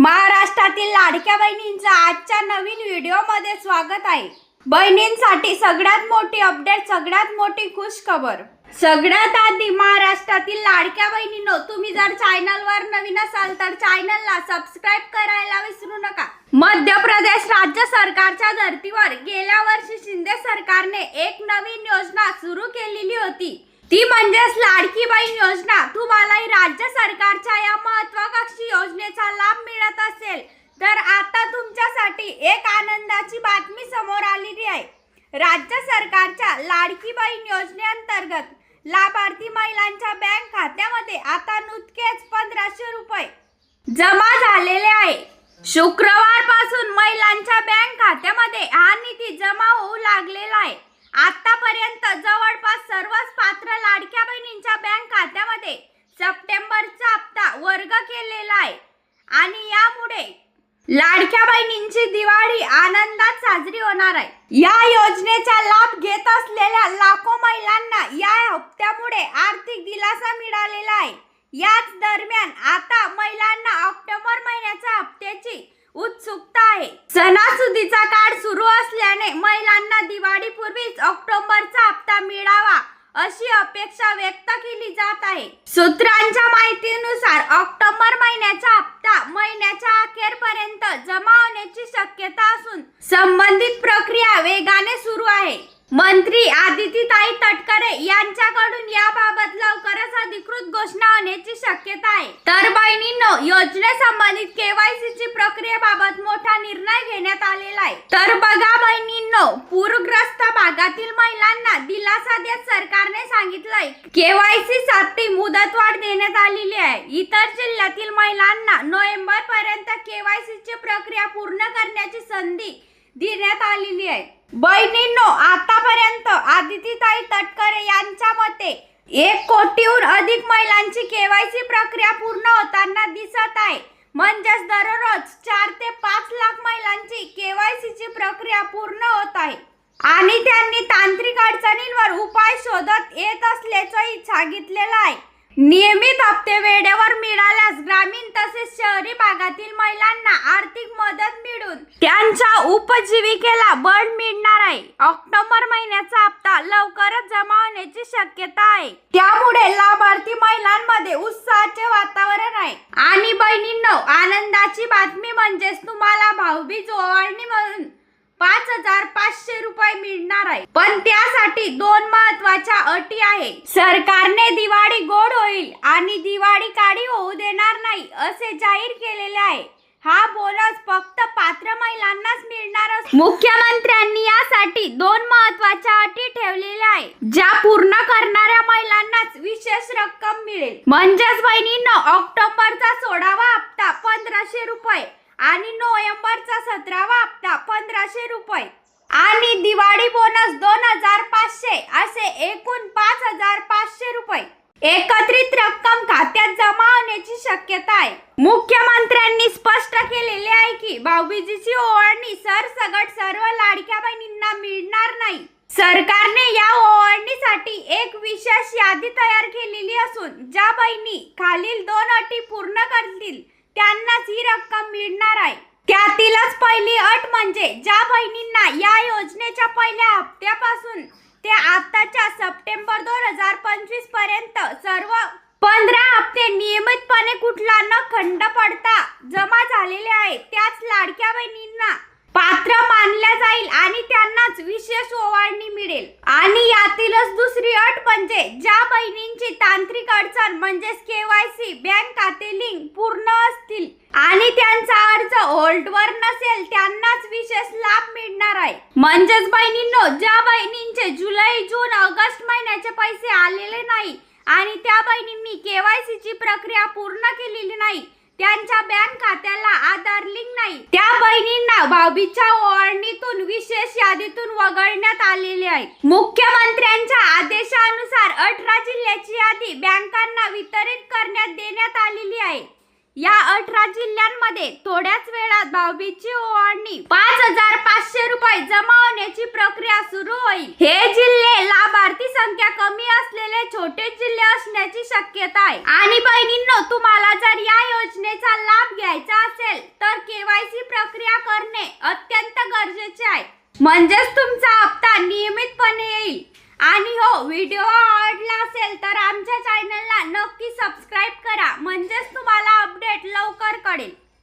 महाराष्ट्रातील लाडक्या बहिणींचं आजच्या नवीन व्हिडिओमध्ये स्वागत आहे. बहिणींसाठी सगळ्यात मोठी अपडेट सगळ्यात मोठी खुश खबर सगळ्यात आधी महाराष्ट्रातील लाडक्या बहिणींनो तुम्ही जर चॅनलवर नवीन असाल तर चॅनलला सबस्क्राईब करायला विसरू नका. मध्य प्रदेश राज्य सरकारच्या धर्तीवर गेल्या वर्षी शिंदे सरकारने एक नवीन योजना सुरू केलेली होती. ती म्हणजेच लाडकी बहीण योजना. तुम्हालाही राज्य सरकारच्या या महत्वाकांक्षी योजनेचा लाभ मिळत असेल तर आता तुमच्यासाठी एक आनंदाची बातमी समोर आलेली आहे. राज्य सरकारच्या लाडकी बहीण योजनेअंतर्गत लाभार्थी महिलांच्या बँक खात्यामध्ये आता नुतकेच पंधराशे रुपये जमा झालेले आहे. शुक्रवारपासून महिलांच्या बँक खात्यामध्ये हा निधी जमा होऊ लागलेला आहे. आतापर्यंत जवळपास सर्वच पात्र लाडक्या बहिणींच्या बँक खात्यामध्ये सप्टेंबरचा हप्ता वर्ग केलेला आहे. आणि यामुळे लाडक्या बहिणींची दिवाळी आनंदात साजरी होणार आहे. या योजनेचा लाभ घेत असलेल्या लाखो महिलांना या हप्त्यामुळे आर्थिक दिलासा मिळालेला आहे. याच दरम्यान आता महिलांना ऑक्टोबर महिन्याच्या हप्त्याची उत्सुकता आहे. सणासुदीचा काळ सुरू असल्याने महिलांना दिवाळीपूर्वीच ऑक्टोबरचा हप्ता मिळावा अशी अपेक्षा व्यक्त केली जात आहे सूत्रांच्या माहितीनुसार ऑक्टोबर महिन्याचा हप्ता महिन्याच्या अखेरपर्यंत जमा होण्याची शक्यता असून संबंधित प्रक्रिया वेगाने सुरू आहे मंत्री आदितीताई तटकरे यांच्याकडून याबाबत लवकरच अधिकृत घोषणा होण्याची शक्यता आहे. तर बहिणींनो योजनेसंबंधित केवायसी ची प्रक्रियेबाबत मोठा निर्णय घेण्यात आलेला आहे. तर बघा बहिणींनो पूरग्रस्त भागातील महिलांना दिलासा देत सरकारने सांगितलंय केवायसी साठी मुदतवाढ देण्यात आलेली आहे. इतर जिल्ह्यातील महिलांना नोव्हेंबर पर्यंत केवायसी ची प्रक्रिया पूर्ण करण्याची संधी देण्यात आलेली आहे. बहिणींनो आतापर्यंत आदितीताई तटकरे यांनी एक कोटीहून अधिक महिलांची केवायसी प्रक्रिया पूर्ण होताना दिसत आहे. म्हणजेच दररोज चार ते पाच लाख महिलांची केवायसीची प्रक्रिया पूर्ण होत आहे. आणि त्यांनी तांत्रिक अडचणींवर उपाय शोधत येत असल्याचंही सांगितलेलं आहे. नियमित हप्ते वेळेवर मिळाल्यास ग्रामीण तसेच शहरी भागातील महिला महिलांना आर्थिक मदत मिळून त्यांच्या उपजीविकेला बळ मिळणार आहे. ऑक्टोबर महिन्याचा हप्ता लवकरच जमा होण्याची शक्यता आहे. त्यामुळे लाभार्थी महिलांमध्ये उत्साहाचे वातावरण आहे. आणि बहिणींनो आनंदाची बातमी म्हणजेच तुम्हाला भाऊबीज ओवाळणी म्हणून पाच हजार पाचशे रुपये मिळणार आहे. पण त्यासाठी दोन महत्त्वाच्या अटी आहे सरकारने दिवाळी गोड होईल आणि दिवाळी काळी होऊ देणार नाही असे जाहीर केलेले आहे. हा बोनस फक्त पात्र महिलांनाच मिळणार असून मुख्यमंत्र्यांनी यासाठी दोन महत्त्वाच्या अटी ठेवलेल्या आहे ज्या पूर्ण करणाऱ्या महिलांनाच विशेष रक्कम मिळेल. म्हणजेच बहिणींनो ऑक्टोबरचा सोळावा हप्ता पंधराशे रुपये आणि नोव्हेंबरचा सतरावा हप्ता पंधराशे रुपये. आणि दिवाळी बोनस दोन हजार पाचशे असे एकूण पाच हजार पाचशे रुपये. एकत्रित रक्कम खात्यात जमा होण्याची शक्यता आहे. मुख्यमंत्र्यांनी स्पष्ट केलेले आहे की भाऊबीजीची ओवाळणी सरसगट सर्व लाडक्या बहिणींना मिळणार नाही. सरकारने या ओवाळणीसाठी एक विशेष यादी तयार केलेली असून ज्या बहिणी खालील दोन अटी पूर्ण करतील त्यांनाच ही रक्कम मिळणार आहे. त्यातीलच पहिली अट म्हणजे ज्या बहिणींना या योजनेच्या पहिल्या हप्त्यापासून ते आताच्या सप्टेंबर दोन हजार पंचवीसपर्यंत सर्व पंधरा हप्ते नियमितपणे कुठला न खंड पडता जमा झालेले आहे त्याच लाडक्या बहिणींना पात्र मानल्या जाईल आणि त्यांनाच विशेष ओवाळणी मिळेल. आणि यातीलच दुसरी अट म्हणजे ज्या बहिणींची तांत्रिक अडचण म्हणजेच केवायसी बँक खाते लिंक पूर्ण असतील आणि त्यांचा अर्ज होल्डवर नसेल त्यांनाच विशेष लाभ मिळणार आहे. म्हणजेच बहिणींनो ज्या बहिणींचे जुलै जून ऑगस्ट महिन्याचे पैसे आलेले नाही आणि त्या बहिणींनी केवायसी ची प्रक्रिया पूर्ण केलेली नाही. त्यांच्या बँक खात्याला आधार लिंक नाही. त्या बहिणींना भाऊबीच्या ओळणीतून विशेष यादीतून वगळण्यात आलेले आहे. मुख्यमंत्र्यांच्या आदेशानुसार अठरा जिल्ह्याची यादी बँकांना वितरित करण्यात देण्यात आलेली आहे. या अठरा जिल्ह्यांमध्ये थोड्याच वेळात भाऊबीजची ओवाळणी. पाच हजार पाचशे रुपये जमा होण्याची प्रक्रिया सुरू होईल. हे जिल्हे लाभार्थी संख्या कमी असलेले छोटे जिल्हे असण्याची शक्यता आहे. आणि बहिणींनो तुम्हाला जर या योजनेचा लाभ घ्यायचा असेल तर केवायसी प्रक्रिया करणे अत्यंत गरजेचे आहे. म्हणजेच तुमचा हप्ता नियमितपणे येईल. आणि हो व्हिडिओ